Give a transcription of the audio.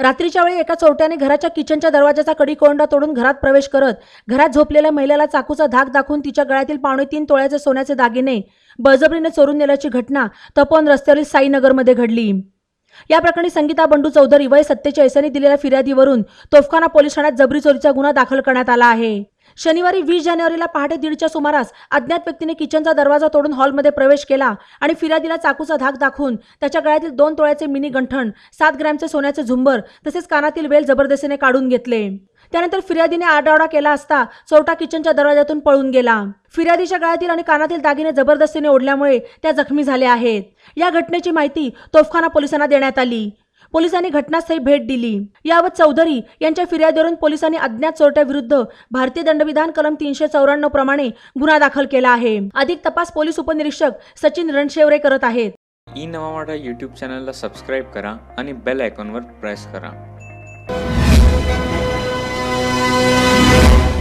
रात्रीच्या वेळी एका चोरट्याने घराच्या किचनच्या दरवाजाचा कडी कोंडा तोडून घरात प्रवेश करत घरात झोपलेल्या महिलेला चाकूचा धाक दाखवून तिच्या गळ्यातील पावणे तीन तोळ्याचे सोन्याचे दागिने बळजबरीने चोरून नेल्याची घटना तपोवन रस्त्यावरील साईनगरमध्ये घडली. या प्रकरणी संगीता बंडू चौधरी वय सत्तेचाळीस यांनी दिलेल्या फिर्यादीवरून तोफखाना पोलीस ठाण्यात जबरी चोरीचा गुन्हा दाखल करण्यात आला आहे. शनिवारी वीस जानेवारीला पहाटे दीडच्या सुमारास अज्ञात व्यक्तीने किचनचा दरवाजा तोडून हॉलमध्ये प्रवेश केला आणि फिर्यादीला चाकूचा धाक दाखवून त्याच्या गळ्यातील दोन तोळ्याचे मिनी गंठण सात ग्रॅमचे सोन्याचे झुंबर तसेच कानातील वेल जबरदस्तीने काढून घेतले. त्यानंतर फिर्यादीने आरडाओरडा केला असता चोरटा किचनच्या दरवाजातून पळून गेला. फिर्यादीच्या गळ्यातील आणि कानातील दागिने जबरदस्तीने ओढल्यामुळे त्या जखमी झाल्या आहेत. या घटनेची माहिती तोफखाना पोलिसांना देण्यात आली. पोलिसांनी घटनास्थळी भेट दिली. यावत चौधरी यांच्या फिर्यादीवरून पोलिसांनी अज्ञात चोरट्याविरुद्ध भारतीय दंडविधान कलम तीनशे चौऱ्याण्णव प्रमाणे गुन्हा दाखल केला आहे. अधिक तपास पोलीस उपनिरीक्षक सचिन रणशेवरे करत आहेत. ई नवा मराठा यूट्यूब चॅनलला सबस्क्राईब करा आणि बेल आयकॉनवर प्रेस करा.